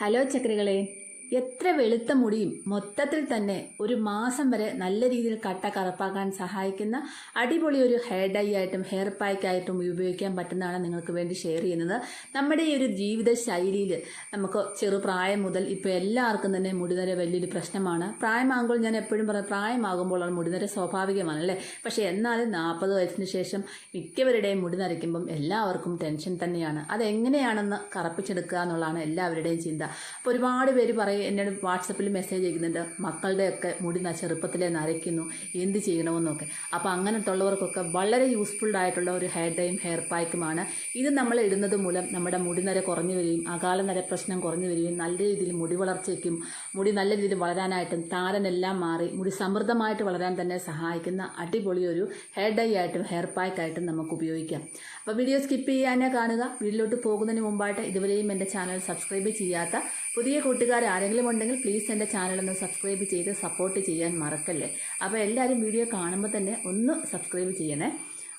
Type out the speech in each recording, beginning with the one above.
Hello ചക്രികളെ. എത്ര വെളുത്ത മുടിയും മൊത്തത്തിൽ തന്നെ ഒരു മാസം വരെ നല്ല രീതിയിൽ കട്ട കറുപ്പാക്കാൻ സഹായിക്കുന്ന അടിപൊളി ഒരു ഹെയർ ഡൈ ആയിട്ടും ഹെയർ പാക്കായിട്ടും ഉപയോഗിക്കാൻ പറ്റുന്നതാണ് നിങ്ങൾക്ക് വേണ്ടി ഷെയർ ചെയ്യുന്നത്. നമ്മുടെ ഈ ഒരു ജീവിത ശൈലിയിൽ നമുക്ക് ചെറുപ്രായം മുതൽ ഇപ്പോൾ എല്ലാവർക്കും തന്നെ മുടിനര വലിയൊരു പ്രശ്നമാണ്. പ്രായമാകുമ്പോൾ ഞാൻ എപ്പോഴും പറയാം പ്രായമാകുമ്പോൾ മുടിനര സ്വാഭാവികമാണ് അല്ലേ? പക്ഷേ എന്നാലും നാൽപ്പത് വയസ്സിന് ശേഷം മിക്കവരുടെയും മുടി നരയ്ക്കുമ്പം എല്ലാവർക്കും ടെൻഷൻ തന്നെയാണ്. അതെങ്ങനെയാണെന്ന് കറപ്പിച്ചെടുക്കുക എന്നുള്ളതാണ് എല്ലാവരുടെയും ചിന്ത. അപ്പോൾ ഒരുപാട് പേര് പറയും എന്നോട് വാട്സപ്പിൽ മെസ്സേജ് അയക്കുന്നുണ്ട്. മക്കളുടെയൊക്കെ മുടി ന- ചെറുപ്പത്തിലേ നരയ്ക്കുന്നു. എന്ത് ചെയ്യണമെന്നൊക്കെ. അപ്പോൾ അങ്ങനത്തെ ഉള്ളവർക്കൊക്കെ വളരെ യൂസ്ഫുൾ ആയിട്ടുള്ള ഒരു ഹെയർ ഡൈയും ഹെയർ പായ്ക്കുമാണ് ഇത് നമ്മൾ ഇടുന്നത് മൂലം നമ്മുടെ മുടി നര കുറഞ്ഞു വരികയും അകാല നര പ്രശ്നം കുറഞ്ഞു വരികയും നല്ല രീതിയിൽ മുടി വളർച്ചയ്ക്കും മുടി നല്ല രീതിയിൽ വളരാനായിട്ടും താരനെല്ലാം മാറി മുടി സമൃദ്ധമായിട്ട് വളരാൻ തന്നെ സഹായിക്കുന്ന അടിപൊളി ഒരു ഹെയർ ഡൈ ആയിട്ടും ഹെയർ പായ്ക്കായിട്ടും നമുക്ക് ഉപയോഗിക്കാം. അപ്പോൾ വീഡിയോ സ്കിപ്പ് ചെയ്യാനേ കാണുക. വീട്ടിലോട്ട് പോകുന്നതിന് മുമ്പായിട്ട് ഇതുവരെയും എന്റെ ചാനൽ സബ്സ്ക്രൈബ് ചെയ്യാത്ത പുതിയ കൂട്ടുകാർ ആരെങ്കിലും ഉണ്ടെങ്കിൽ പ്ലീസ് എന്റെ ചാനലൊന്ന് സബ്സ്ക്രൈബ് ചെയ്ത് സപ്പോർട്ട് ചെയ്യാൻ മറക്കല്ലേ. അപ്പോൾ എല്ലാവരും വീഡിയോ കാണുമ്പോൾ തന്നെ ഒന്ന് സബ്സ്ക്രൈബ് ചെയ്യണേ.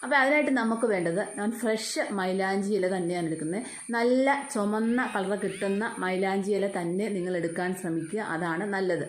അപ്പോൾ അതിനായിട്ട് നമുക്ക് വേണ്ടത് ഞാൻ ഫ്രഷ് മൈലാഞ്ചി ഇല തന്നെയാണ് എടുക്കുന്നത്. നല്ല ചുമന്ന കളർ കിട്ടുന്ന മൈലാഞ്ചി ഇല തന്നെ നിങ്ങൾ എടുക്കാൻ ശ്രമിക്കുക. അതാണ് നല്ലത്.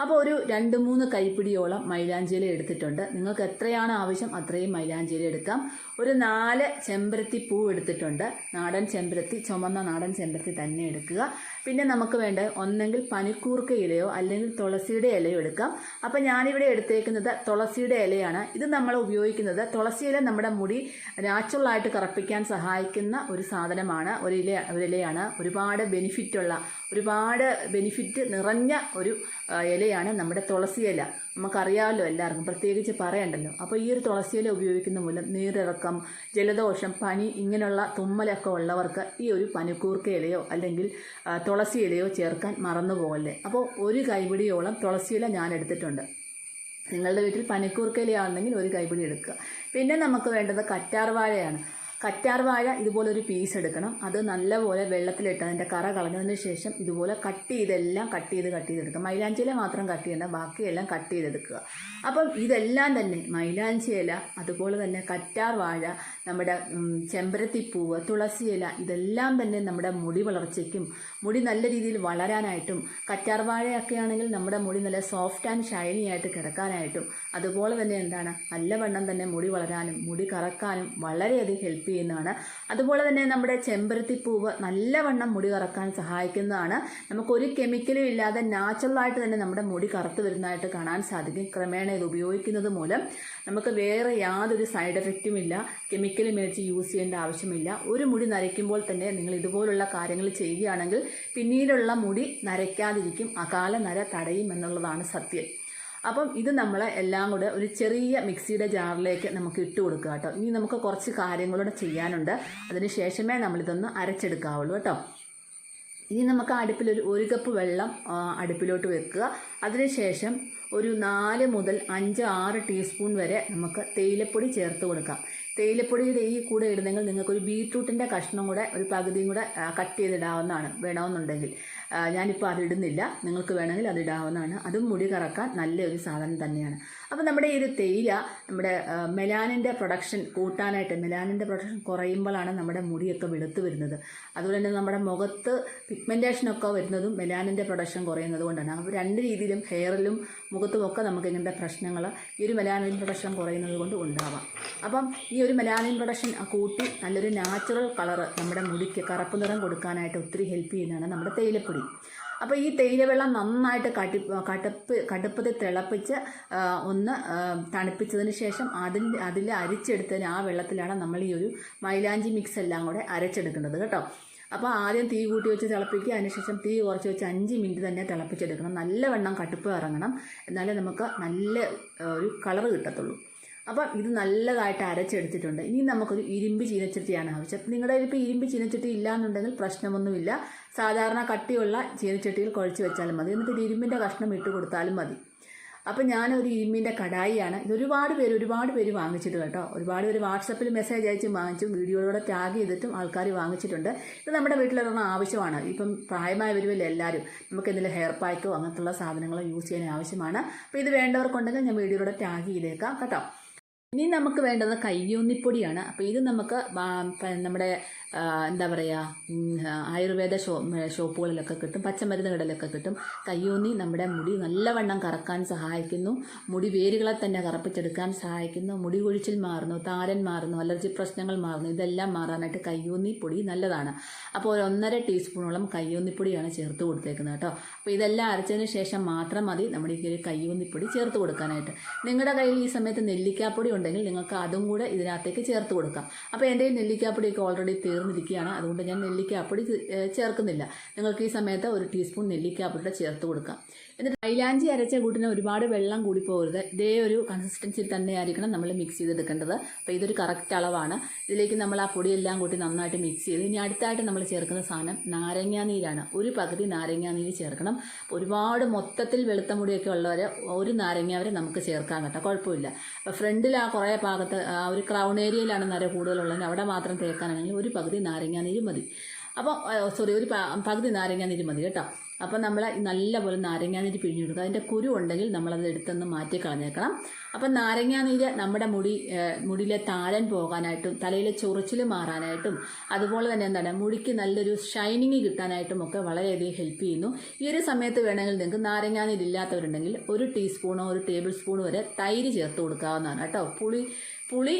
അപ്പോൾ ഒരു രണ്ട് മൂന്ന് കൈപ്പിടിയോളം മൈലാഞ്ചി ഇല എടുത്തിട്ടുണ്ട്. നിങ്ങൾക്ക് എത്രയാണ് ആവശ്യം അത്രയും മൈലാഞ്ചി ഇല എടുക്കാം. ഒരു നാല് ചെമ്പരത്തി പൂ എടുത്തിട്ടുണ്ട്. നാടൻ ചെമ്പരത്തി ചുമന്ന നാടൻ ചെമ്പരത്തി തന്നെ എടുക്കുക. പിന്നെ നമുക്ക് വേണ്ട ഒന്നെങ്കിൽ പനിക്കൂർക്ക ഇലയോ അല്ലെങ്കിൽ തുളസിയുടെ ഇലയോ എടുക്കാം. അപ്പോൾ ഞാനിവിടെ എടുത്തേക്കുന്നത് തുളസിയുടെ ഇലയാണ്. ഇത് നമ്മൾ ഉപയോഗിക്കുന്നത് തുളസി ഇല നമ്മുടെ മുടി നാച്ചുറലായിട്ട് കറപ്പിക്കാൻ സഹായിക്കുന്ന ഒരു സാധനമാണ്. ഒരു ഇല ഒരു ഇലയാണ്. ഒരുപാട് ബെനിഫിറ്റുള്ള ഒരുപാട് ബെനിഫിറ്റ് നിറഞ്ഞ ഒരു ആ, ഇലയാണ് നമ്മുടെ തുളസി ഇല. നമുക്കറിയാമല്ലോ എല്ലാവർക്കും പ്രത്യേകിച്ച് പറയണ്ടല്ലോ. അപ്പോൾ ഈ ഒരു തുളസി ഇല ഉപയോഗിക്കുന്ന മൂലം നീരിറക്കം ജലദോഷം പനി ഇങ്ങനെയുള്ള തുമ്മലൊക്കെ ഉള്ളവർക്ക് ഈ ഒരു പനിക്കൂർക്ക ഇലയോ അല്ലെങ്കിൽ തുളസി ഇലയോ ചേർക്കാൻ മറന്നു പോകല്ലേ അപ്പോൾ ഒരു കൈപിടിയോളം തുളസി ഇല ഞാൻ എടുത്തിട്ടുണ്ട്. നിങ്ങളുടെ വീട്ടിൽ പനിക്കൂർക്കയിലാണെങ്കിൽ ഒരു കൈപിടി എടുക്കുക. പിന്നെ നമുക്ക് വേണ്ടത് കറ്റാർ വാഴയാണ് കറ്റാർ വാഴ ഇതുപോലെ ഒരു പീസ് എടുക്കണം. അത് നല്ലപോലെ വെള്ളത്തിലിട്ട് അതിന്റെ കറ കളഞ്ഞതിന് ശേഷം ഇതുപോലെ കട്ട് ചെയ്തെല്ലാം കട്ട് ചെയ്ത് കട്ട് ചെയ്തെടുക്കുക. മൈലാഞ്ചി ഇല മാത്രം കട്ട് ചെയ്യേണ്ട ബാക്കിയെല്ലാം കട്ട് ചെയ്തെടുക്കുക. അപ്പം ഇതെല്ലാം തന്നെ മൈലാഞ്ചി ഇല അതുപോലെ തന്നെ കറ്റാർ വാഴ നമ്മുടെ ചെമ്പരത്തിപ്പൂവ് തുളസി ഇല ഇതെല്ലാം തന്നെ നമ്മുടെ മുടി വളർച്ചയ്ക്കും മുടി നല്ല രീതിയിൽ വളരാനായിട്ടും കറ്റാർ വാഴയൊക്കെ ആണെങ്കിൽ നമ്മുടെ മുടി നല്ല സോഫ്റ്റ് ആൻഡ് ഷൈനി ആയിട്ട് കിടക്കാനായിട്ടും അതുപോലെ തന്നെ എന്താണ്? നല്ലവണ്ണം തന്നെ മുടി വളരാനും മുടി കറക്കാനും വളരെയധികം ഹെൽപ്പ് ചെയ്യുന്നതാണ്. അതുപോലെ തന്നെ നമ്മുടെ ചെമ്പരത്തിപ്പൂവ് നല്ലവണ്ണം മുടി കറക്കാൻ സഹായിക്കുന്നതാണ്. നമുക്കൊരു കെമിക്കലും ഇല്ലാതെ നാച്ചുറലായിട്ട് തന്നെ നമ്മുടെ മുടി കറുത്ത് വരുന്നതായിട്ട് കാണാൻ സാധിക്കും. ക്രമേണ ഇത് ഉപയോഗിക്കുന്നത് മൂലം നമുക്ക് വേറെ യാതൊരു സൈഡ് എഫക്റ്റും ഇല്ല. കെമിക്കൽ മേടിച്ച് യൂസ് ചെയ്യേണ്ട ആവശ്യമില്ല. ഒരു മുടി നരയ്ക്കുമ്പോൾ തന്നെ നിങ്ങൾ ഇതുപോലുള്ള കാര്യങ്ങൾ ചെയ്യുകയാണെങ്കിൽ പിന്നീടുള്ള മുടി നരയ്ക്കാതിരിക്കും. അകാല നര തടയും എന്നുള്ളതാണ് സത്യം. അപ്പം ഇത് നമ്മൾ എല്ലാം കൂടെ ഒരു ചെറിയ മിക്സിയുടെ ജാറിലേക്ക് നമുക്ക് ഇട്ട് കൊടുക്കുക കേട്ടോ. ഇനി നമുക്ക് കുറച്ച് കാര്യങ്ങളൂടെ ചെയ്യാനുണ്ട്. അതിന് ശേഷമേ നമ്മളിതൊന്ന് അരച്ചെടുക്കാവുള്ളൂ കേട്ടോ. ഇനി നമുക്ക് അടുപ്പിൽ ഒരു ഒരു കപ്പ് വെള്ളം അടുപ്പിലോട്ട് വെക്കുക. അതിനുശേഷം ഒരു നാല് മുതൽ അഞ്ച് ആറ് ടീസ്പൂൺ വരെ നമുക്ക് തേയിലപ്പൊടി ചേർത്ത് കൊടുക്കാം. തേയിലപ്പൊടിയുടെ ഈ കൂടെ ഇടുന്നെങ്കിൽ നിങ്ങൾക്ക് ഒരു ബീട്രൂട്ടിന്റെ കഷ്ണം കൂടെ ഒരു പകുതിയും കൂടെ കട്ട് ചെയ്തിടാവുന്നതാണ് വേണമെന്നുണ്ടെങ്കിൽ. ഞാനിപ്പോൾ അതിടുന്നില്ല നിങ്ങൾക്ക് വേണമെങ്കിൽ അതിടാവുന്നതാണ് അതും മുടി കറക്കാൻ നല്ലൊരു സാധനം തന്നെയാണ്. അപ്പോൾ നമ്മുടെ ഈ ഒരു തേയില നമ്മുടെ മെലാനിന്റെ പ്രൊഡക്ഷൻ കൂട്ടാനായിട്ട് മെലാനിന്റെ പ്രൊഡക്ഷൻ കുറയുമ്പോഴാണ് നമ്മുടെ മുടിയൊക്കെ വെളുത്ത് വരുന്നത്. അതുപോലെ തന്നെ നമ്മുടെ മുഖത്ത് പിഗ്മെന്റേഷനൊക്കെ വരുന്നതും മെലാനിന്റെ പ്രൊഡക്ഷൻ കുറയുന്നത് കൊണ്ടാണ്. അപ്പോൾ രണ്ട് രീതിയിലും ഹെയറിലും മുഖത്തുമൊക്കെ നമുക്ക് ഇങ്ങനത്തെ പ്രശ്നങ്ങൾ ഈ ഒരു മെലാനിൻ പ്രൊഡക്ഷൻ കുറയുന്നത് കൊണ്ട് ഉണ്ടാവാം. അപ്പം ഈ ഒരു മെലാനിൻ പ്രൊഡക്ഷൻ കൂട്ടി നല്ലൊരു നാച്ചുറൽ കളറ് നമ്മുടെ മുടിക്ക് കറുപ്പ് നിറം കൊടുക്കാനായിട്ട് ഒത്തിരി ഹെൽപ്പ് ചെയ്യുന്നതാണ് നമ്മുടെ തേയിലപ്പൊടി. അപ്പോൾ ഈ തേയിലവെള്ളം നന്നായിട്ട് കട്ടി കടുപ്പ് കടുപ്പത്തിൽ തിളപ്പിച്ച് ഒന്ന് തണുപ്പിച്ചതിന് ശേഷം അതിൽ അതിൽ അരിച്ചെടുത്തതിന് ആ വെള്ളത്തിലാണ് നമ്മൾ ഈ ഒരു മൈലാഞ്ചി മിക്സ് എല്ലാം കൂടെ അരച്ചെടുക്കുന്നത് കേട്ടോ. അപ്പോൾ ആദ്യം തീ കൂട്ടി വെച്ച് തിളപ്പിക്കുക. അതിനുശേഷം തീ കുറച്ച് വെച്ച് അഞ്ച് മിനിറ്റ് തന്നെ തിളപ്പിച്ചെടുക്കണം. നല്ലവണ്ണം കടുപ്പ് ഇറങ്ങണം. എന്നാലേ നമുക്ക് നല്ല ഒരു കളറ് കിട്ടത്തുള്ളൂ. അപ്പം ഇത് നല്ലതായിട്ട് അരച്ചെടുത്തിട്ടുണ്ട്. ഇനി നമുക്കൊരു ഇരുമ്പ് ചീനച്ചട്ടിയാണ് ആവശ്യം. നിങ്ങളുടെ കയ്യിൽ ഇപ്പോൾ ഇരുമ്പ് ചീനച്ചട്ടി ഇല്ലാന്നുണ്ടെങ്കിൽ പ്രശ്നമൊന്നുമില്ല. സാധാരണ കട്ടിയുള്ള ചീനച്ചട്ടിയിൽ കുഴച്ച് വെച്ചാലും മതി. എന്നിട്ട് ഒരു ഇരുമ്പിന്റെ കഷ്ണം ഇട്ട് കൊടുത്താലും മതി. അപ്പം ഞാനൊരു ഇരുമ്പിന്റെ കടായിയാണ്. ഇത് ഒരുപാട് പേര് ഒരുപാട് പേര് വാങ്ങിച്ചിട്ട് കേട്ടോ. ഒരുപാട് പേര് വാട്സപ്പിൽ മെസ്സേജ് അയച്ച് വാങ്ങിച്ചും വീഡിയോയിലൂടെ ടാഗ് ചെയ്തിട്ടും ആൾക്കാർ വാങ്ങിച്ചിട്ടുണ്ട്. ഇത് നമ്മുടെ വീട്ടിലൊരെണ്ണം ആവശ്യമാണ്. ഇപ്പം പ്രായമായവരുമല്ലേ എല്ലാവരും നമുക്ക് എന്തെങ്കിലും ഹെയർ പാക്കോ അങ്ങനത്തുള്ള സാധനങ്ങളോ യൂസ് ചെയ്യാൻ ആവശ്യമാണ്. അപ്പോൾ ഇത് വേണ്ടവർക്കുണ്ടെങ്കിൽ ഞാൻ വീഡിയോയിലൂടെ ടാഗ് ചെയ്തേക്കാം കേട്ടോ. ഇനി നമുക്ക് വേണ്ടത് കയ്യൂന്നിപ്പൊടിയാണ് അപ്പോൾ ഇത് നമുക്ക് നമ്മുടെ എന്താ പറയുക ആയുർവേദ ഷോ ഷോപ്പുകളിലൊക്കെ കിട്ടും പച്ചമരുന്ന് കടലൊക്കെ കിട്ടും. കയ്യൂന്നി നമ്മുടെ മുടി നല്ലവണ്ണം കറക്കാൻ സഹായിക്കുന്നു. മുടി വേരുകളെ തന്നെ കറപ്പിച്ചെടുക്കാൻ സഹായിക്കുന്നു. മുടി കൊഴിച്ചിൽ മാറുന്നു താരൻ മാറുന്നു അലർജി പ്രശ്നങ്ങൾ മാറുന്നു. ഇതെല്ലാം മാറാനായിട്ട് കയ്യൂന്നി പൊടി നല്ലതാണ്. അപ്പോൾ ഒരു ഒന്നര ടീസ്പൂണോളം കയ്യൂന്നിപ്പൊടിയാണ് ചേർത്ത് കൊടുത്തേക്കുന്നത് കേട്ടോ. അപ്പോൾ ഇതെല്ലാം അരച്ചതിന് ശേഷം മാത്രം മതി നമ്മുടെ ഈ കയ്യൂന്നിപ്പൊടി ചേർത്ത് കൊടുക്കാനായിട്ട്. നിങ്ങളുടെ കയ്യിൽ ഈ സമയത്ത് നെല്ലിക്കാപ്പൊടി ഉണ്ടെങ്കിൽ നിങ്ങൾക്ക് അതും കൂടെ ഇതിനകത്തേക്ക് ചേർത്ത് കൊടുക്കാം. അപ്പോൾ എന്റെ നെല്ലിക്കാപ്പൊടിയൊക്കെ ഓൾറെഡി തീർന്നിരിക്കുകയാണ്. അതുകൊണ്ട് ഞാൻ നെല്ലിക്കാപ്പൊടി ചേർക്കുന്നില്ല. നിങ്ങൾക്ക് ഈ സമയത്ത് ഒരു ടീസ്പൂൺ നെല്ലിക്കാപ്പൊടി ചേർത്ത് കൊടുക്കാം. എന്നിട്ട് മൈലാഞ്ചി അരച്ച കൂട്ടിന് ഒരുപാട് വെള്ളം കൂടി പോകരുത് ഇതേ ഒരു കൺസിസ്റ്റൻസിയിൽ തന്നെ ആയിരിക്കണം നമ്മൾ മിക്സ് ചെയ്തെടുക്കേണ്ടത്. അപ്പോൾ ഇതൊരു കറക്റ്റ് അളവാണ്. ഇതിലേക്ക് നമ്മൾ ആ പൊടിയെല്ലാം കൂട്ടി നന്നായിട്ട് മിക്സ് ചെയ്ത് ഇനി അടുത്തായിട്ട് നമ്മൾ ചേർക്കുന്ന സാധനം നാരങ്ങാനീരാണ് ഒരു പകുതി നാരങ്ങാനീര് ചേർക്കണം. ഒരുപാട് മൊത്തത്തിൽ വെളുത്ത മുടിയൊക്കെ ഉള്ളവരെ ഒരു നാരങ്ങ വരെ നമുക്ക് ചേർക്കാൻ കേട്ടോ കുഴപ്പമില്ല. അപ്പോൾ ഫ്രണ്ടിൽ ആ കുറേ ഭാഗത്ത് ആ ഒരു ക്രൗൺ ഏരിയയിലാണ് നര കൂടുതലുള്ളത് അവിടെ മാത്രം തേക്കാനാണെങ്കിൽ ഒരു പകുതി നാരങ്ങാനീര് മതി. അപ്പോൾ സോറി ഒരു പകുതി നാരങ്ങാ നീര് മതി കേട്ടോ. അപ്പോൾ നമ്മൾ നല്ലപോലെ നാരങ്ങാനീര് പിഴിഞ്ഞു കൊടുക്കുക. അതിന്റെ കുരു ഉണ്ടെങ്കിൽ നമ്മളത് എടുത്തൊന്ന് മാറ്റി കളഞ്ഞേക്കണം. അപ്പം നാരങ്ങാനീര് നമ്മുടെ മുടി മുടിയിലെ താഴൻ പോകാനായിട്ടും തലയിലെ ചൊറിച്ചിൽ മാറാനായിട്ടും അതുപോലെ തന്നെ എന്താണ് മുടിക്ക് നല്ലൊരു ഷൈനിങ് കിട്ടാനായിട്ടും ഒക്കെ വളരെയധികം ഹെൽപ്പ് ചെയ്യുന്നു. ഈ ഒരു സമയത്ത് വേണമെങ്കിൽ നിങ്ങൾക്ക് നാരങ്ങാനീര് ഇല്ലാത്തവരുണ്ടെങ്കിൽ ഒരു ടീസ്പൂണോ ഒരു ടേബിൾ സ്പൂണോ വരെ തൈര് ചേർത്ത് കൊടുക്കാവുന്നതാണ് കേട്ടോ. പുളി പുളി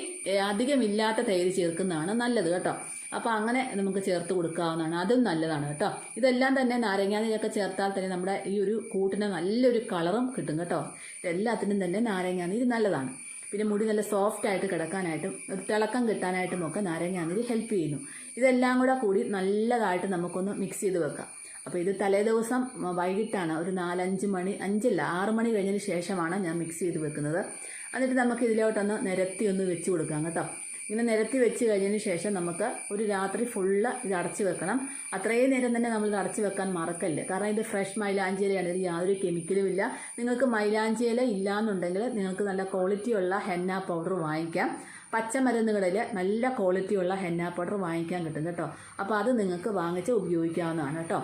അധികമില്ലാത്ത തൈര് ചേർക്കുന്നതാണ് നല്ലത് കേട്ടോ. അപ്പോൾ അങ്ങനെ നമുക്ക് ചേർത്ത് കൊടുക്കാവുന്നതാണ്. അതും നല്ലതാണ് കേട്ടോ. ഇതെല്ലാം തന്നെ നാരങ്ങാനീരൊക്കെ ചേർത്താൽ തന്നെ നമ്മുടെ ഈ ഒരു കൂട്ടിന് നല്ലൊരു കളറും കിട്ടും കേട്ടോ. എല്ലാത്തിനും തന്നെ നാരങ്ങാനീര് നല്ലതാണ്. പിന്നെ മുടി നല്ല സോഫ്റ്റ് ആയിട്ട് കിടക്കാനായിട്ടും ഒരു തിളക്കം കിട്ടാനായിട്ടും ഒക്കെ നാരങ്ങാനീര് ഹെൽപ്പ് ചെയ്യുന്നു. ഇതെല്ലാം കൂടെ കൂടി നല്ലതായിട്ട് നമുക്കൊന്ന് മിക്സ് ചെയ്ത് വെക്കാം. അപ്പോൾ ഇത് തലേ ദിവസം വൈകിട്ടാണ് ഒരു നാലഞ്ച് മണി അഞ്ചല്ല ആറ് മണി കഴിഞ്ഞതിന് ശേഷമാണ് ഞാൻ മിക്സ് ചെയ്ത് വെക്കുന്നത്. എന്നിട്ട് നമുക്ക് ഇതിലോട്ടൊന്ന് നിരത്തി ഒന്ന് വെച്ച് കൊടുക്കാം കേട്ടോ. ഇങ്ങനെ നിരത്തി വെച്ച് കഴിഞ്ഞതിന് ശേഷം നമുക്ക് ഒരു രാത്രി ഫുള്ള് ഇത് അടച്ച് വെക്കണം. അത്രയും നേരം തന്നെ നമ്മൾ ഇത് അടച്ച് വെക്കാൻ മറക്കല്ലേ? കാരണം ഇത് ഫ്രഷ് മൈലാഞ്ചിയിലയാണ് ഇത് യാതൊരു കെമിക്കലും ഇല്ല. നിങ്ങൾക്ക് മൈലാഞ്ചിയില ഇല്ലാന്നുണ്ടെങ്കിൽ നിങ്ങൾക്ക് നല്ല ക്വാളിറ്റിയുള്ള ഹെന്ന പൗഡർ വാങ്ങിക്കാം. പച്ചമരുന്നുകളിൽ നല്ല ക്വാളിറ്റിയുള്ള ഹെന്ന പൗഡർ വാങ്ങിക്കാൻ കിട്ടും കേട്ടോ. അപ്പോൾ അത് നിങ്ങൾക്ക് വാങ്ങിച്ച് ഉപയോഗിക്കാവുന്നതാണ് കേട്ടോ.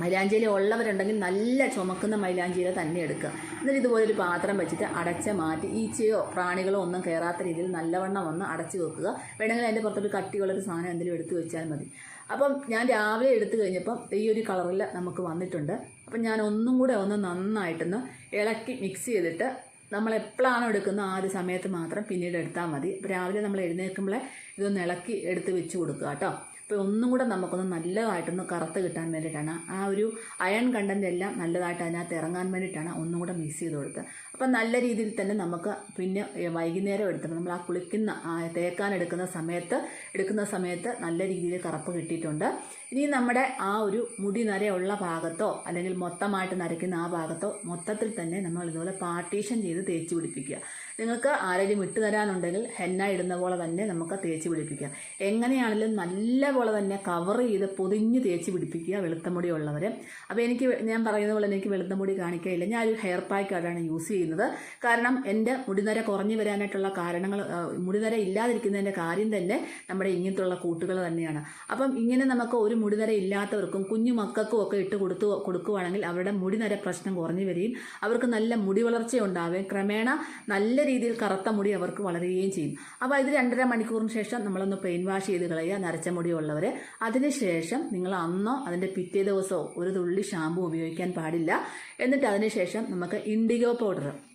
മൈലാഞ്ചിയില ഉള്ളവരുണ്ടെങ്കിൽ നല്ല ചുമക്കുന്ന മൈലാഞ്ചിയില തന്നെ എടുക്കുക. എന്നിട്ട് ഇതുപോലൊരു പാത്രം വെച്ചിട്ട് അടച്ച മാറ്റി ഈച്ചയോ പ്രാണികളോ ഒന്നും കയറാത്ത രീതിയിൽ നല്ലവണ്ണം ഒന്ന് അടച്ചു വെക്കുക. വേണമെങ്കിൽ അതിന്റെ പുറത്തൊരു കട്ടിയുള്ളൊരു സാധനം എന്തെങ്കിലും എടുത്തു വെച്ചാൽ മതി. അപ്പം ഞാൻ രാവിലെ എടുത്തു കഴിഞ്ഞപ്പം ഈ ഒരു കളറിൽ നമുക്ക് വന്നിട്ടുണ്ട്. അപ്പം ഞാൻ ഒന്നും കൂടെ ഒന്ന് നന്നായിട്ടൊന്ന് ഇളക്കി മിക്സ് ചെയ്തിട്ട് നമ്മൾ എപ്പോഴാണോ എടുക്കുന്നത് ആ ഒരു സമയത്ത് മാത്രം പിന്നീട് എടുത്താൽ മതി. രാവിലെ നമ്മൾ എഴുന്നേൽക്കുമ്പോൾ ഇതൊന്ന് ഇളക്കി എടുത്ത് വെച്ച് കൊടുക്കുക കേട്ടോ. അപ്പോൾ ഒന്നും കൂടെ നമുക്കൊന്ന് നല്ലതായിട്ടൊന്ന് കറുത്ത് കിട്ടാൻ വേണ്ടിയിട്ടാണ്. ആ ഒരു അയൺ കണ്ടന്റ് എല്ലാം നല്ലതായിട്ട് അതിനകത്ത് ഇറങ്ങാൻ വേണ്ടിയിട്ടാണ് ഒന്നും കൂടെ മിക്സ് ചെയ്ത് കൊടുത്തത്. അപ്പം നല്ല രീതിയിൽ തന്നെ നമുക്ക് പിന്നെ വൈകുന്നേരം എടുത്തപ്പോൾ നമ്മൾ ആ കുളിക്കുന്ന തേക്കാൻ എടുക്കുന്ന സമയത്ത് എടുക്കുന്ന സമയത്ത് നല്ല രീതിയിൽ കറുപ്പ് കിട്ടിയിട്ടുണ്ട്. ഇനി നമ്മുടെ ആ ഒരു മുടി നരയുള്ള ഭാഗത്തോ അല്ലെങ്കിൽ മൊത്തമായിട്ട് നരയ്ക്കുന്ന ആ ഭാഗത്തോ മൊത്തത്തിൽ തന്നെ നമ്മൾ ഇതുപോലെ പാർട്ടീഷൻ ചെയ്ത് തേച്ച് പിടിപ്പിക്കുക. നിങ്ങൾക്ക് ആരെങ്കിലും ഇട്ട് തരാനുണ്ടെങ്കിൽ ഹെന്ന ഇടുന്ന പോലെ തന്നെ നമുക്ക് തേച്ച് പിടിപ്പിക്കാം. എങ്ങനെയാണെങ്കിലും നല്ല പോലെ തന്നെ കവർ ചെയ്ത് പൊതിഞ്ഞ് തേച്ച് പിടിപ്പിക്കുക വെളുത്ത മുടി ഉള്ളവർ അപ്പോൾ എനിക്ക് ഞാൻ പറയുന്ന പോലെ എനിക്ക് വെളുത്ത മുടി കാണിക്കുകയില്ല ഞാൻ ഒരു ഹെയർ പാക്കാണ് യൂസ് ചെയ്യുന്നത്. കാരണം എന്റെ മുടിനര കുറഞ്ഞു വരാനായിട്ടുള്ള കാരണങ്ങൾ മുടിനര ഇല്ലാതിരിക്കുന്നതിന്റെ കാര്യം തന്നെ നമ്മുടെ ഇങ്ങനത്തുള്ള കൂട്ടുകൾ തന്നെയാണ്. അപ്പം ഇങ്ങനെ നമുക്ക് ഒരു മുടിനര ഇല്ലാത്തവർക്കും കുഞ്ഞു മക്കൾക്കും ഒക്കെ ഇട്ട് കൊടുത്തു കൊടുക്കുവാണെങ്കിൽ അവരുടെ മുടിനര പ്രശ്നം കുറഞ്ഞു വരികയും അവർക്ക് നല്ല മുടി വളർച്ച ഉണ്ടാവുകയും ക്രമേണ നല്ല രീതിയിൽ കറുത്ത മുടി അവർക്ക് വളരുകയും ചെയ്യും. അപ്പോൾ ഇത് രണ്ടര മണിക്കൂറിന് ശേഷം നമ്മളൊന്ന് പെയിൻ വാഷ് ചെയ്ത് കളയുക നരച്ച മുടി ഉള്ളവർ അതിനുശേഷം നിങ്ങൾ അന്നോ അതിന്റെ പിറ്റേ ദിവസമോ ഒരു തുള്ളി ഷാമ്പു ഉപയോഗിക്കാൻ പാടില്ല. എന്നിട്ട് അതിനുശേഷം നമുക്ക് ഇൻഡിഗോ പൗഡർ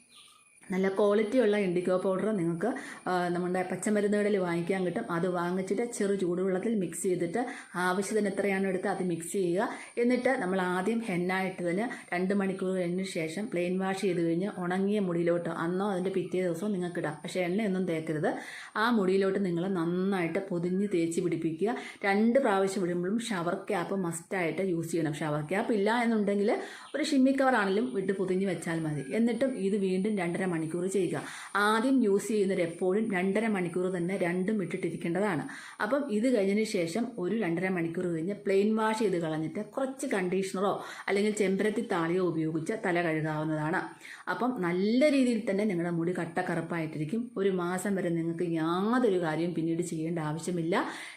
നല്ല ക്വാളിറ്റിയുള്ള ഇൻഡിഗോ പൗഡർ നിങ്ങൾക്ക് നമ്മുടെ പച്ചമരുന്നുകളിൽ വാങ്ങിക്കാൻ കിട്ടും. അത് വാങ്ങിച്ചിട്ട് ചെറു ചൂടുവെള്ളത്തിൽ മിക്സ് ചെയ്തിട്ട് ആവശ്യത്തിന് എത്രയാണോ എടുത്ത് അത് മിക്സ് ചെയ്യുക. എന്നിട്ട് നമ്മൾ ആദ്യം ഹെന്നായിട്ടതിന് രണ്ട് മണിക്കൂർ കഴിഞ്ഞ ശേഷം പ്ലെയിൻ വാഷ് ചെയ്ത് കഴിഞ്ഞ് ഉണങ്ങിയ മുടിയിലോട്ട് അന്നോ അതിന്റെ പിറ്റേ ദിവസവും നിങ്ങൾക്ക് ഇടാം. പക്ഷേ എണ്ണയൊന്നും തേക്കരുത്. ആ മുടിയിലോട്ട് നിങ്ങൾ നന്നായിട്ട് പൊതിഞ്ഞ് തേച്ച് പിടിപ്പിക്കുക. രണ്ട് പ്രാവശ്യം വിടുമ്പോഴും ഷവർ ക്യാപ്പ് മസ്റ്റായിട്ട് യൂസ് ചെയ്യണം. ഷവർ ക്യാപ്പ് ഇല്ല എന്നുണ്ടെങ്കിൽ ഒരു ഷിമ്മി കവറാണെങ്കിലും വിട്ട് പൊതിഞ്ഞ് വെച്ചാൽ മതി. എന്നിട്ടും ഇത് വീണ്ടും രണ്ടര മണിക്കൂർ ചെയ്യുക. ആദ്യം യൂസ് ചെയ്യുന്നവർ എപ്പോഴും രണ്ടര മണിക്കൂർ തന്നെ രണ്ടും ഇട്ടിട്ടിരിക്കേണ്ടതാണ്. അപ്പം ഇത് കഴിഞ്ഞതിന് ശേഷം ഒരു രണ്ടര മണിക്കൂർ കഴിഞ്ഞ് പ്ലെയിൻ വാഷ് ചെയ്ത് കളഞ്ഞിട്ട് കുറച്ച് കണ്ടീഷണറോ അല്ലെങ്കിൽ ചെമ്പരത്തി താളിയോ ഉപയോഗിച്ച് തല കഴുകാവുന്നതാണ്. അപ്പം നല്ല രീതിയിൽ തന്നെ നിങ്ങളുടെ മുടി കട്ട കറുപ്പായിട്ടിരിക്കും ഒരു മാസം വരെ നിങ്ങൾക്ക് യാതൊരു കാര്യവും പിന്നീട് ചെയ്യേണ്ട ആവശ്യമില്ല.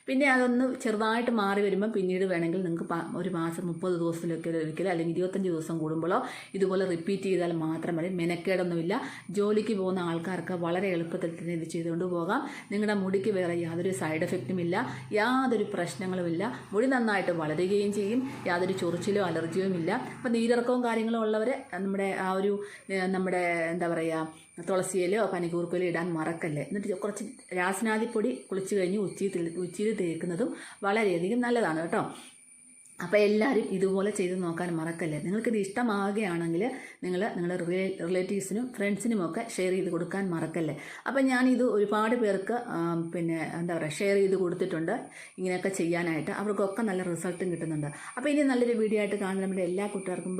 പിന്നെ അതൊന്ന് ചെറുതായിട്ട് മാറി വരുമ്പോൾ പിന്നീട് വേണമെങ്കിൽ നിങ്ങൾക്ക് ഒരു മാസം മുപ്പത് ദിവസത്തിലൊക്കെ ഒരിക്കലോ അല്ലെങ്കിൽ ഇരുപത്തഞ്ച് ദിവസം കൂടുമ്പോഴോ ഇതുപോലെ റിപ്പീറ്റ് ചെയ്താൽ മാത്രം മതി. മെനക്കേടൊന്നുമില്ല. ജോലിക്ക് പോകുന്ന ആൾക്കാർക്ക് വളരെ എളുപ്പത്തിൽ തന്നെ ഇത് ചെയ്തുകൊണ്ട് പോകാം. നിങ്ങളുടെ മുടിക്ക് വേറെ യാതൊരു സൈഡ് എഫക്റ്റും ഇല്ല യാതൊരു പ്രശ്നങ്ങളുമില്ല മുടി നന്നായിട്ട് വളരുകയും ചെയ്യും. യാതൊരു ചൊറിച്ചിലോ അലർജിയോ ഇല്ല. അപ്പോൾ നീരിറക്കവും കാര്യങ്ങളും ഉള്ളവർ നമ്മുടെ ആ ഒരു നമ്മുടെ എന്താ പറയുക തുളസിയിലോ പനികൂർക്കയിലോ ഇടാൻ മറക്കല്ലേ? എന്നിട്ട് കുറച്ച് രാസനാദിപ്പൊടി കുളിച്ച് കഴിഞ്ഞ് ഉച്ചയിൽ ഉച്ചയിൽ തേക്കുന്നതും വളരെയധികം നല്ലതാണ് കേട്ടോ. അപ്പോൾ എല്ലാവരും ഇതുപോലെ ചെയ്ത് നോക്കാൻ മറക്കല്ലേ? നിങ്ങൾക്കിത് ഇഷ്ടമാകുകയാണെങ്കിൽ നിങ്ങൾ നിങ്ങളുടെ റിലേ ഫ്രണ്ട്സിനും ഒക്കെ ഷെയർ ചെയ്ത് കൊടുക്കാൻ മറക്കല്ലേ? അപ്പോൾ ഞാനിത് ഒരുപാട് പേർക്ക് പിന്നെ എന്താ പറയുക ഷെയർ ചെയ്ത് കൊടുത്തിട്ടുണ്ട്. ഇങ്ങനെയൊക്കെ ചെയ്യാനായിട്ട് അവർക്കൊക്കെ നല്ല റിസൾട്ടും കിട്ടുന്നുണ്ട്. അപ്പോൾ ഇനി നല്ലൊരു വീഡിയോ ആയിട്ട് കാണുന്ന നമ്മുടെ എല്ലാ കൂട്ടുകാർക്കും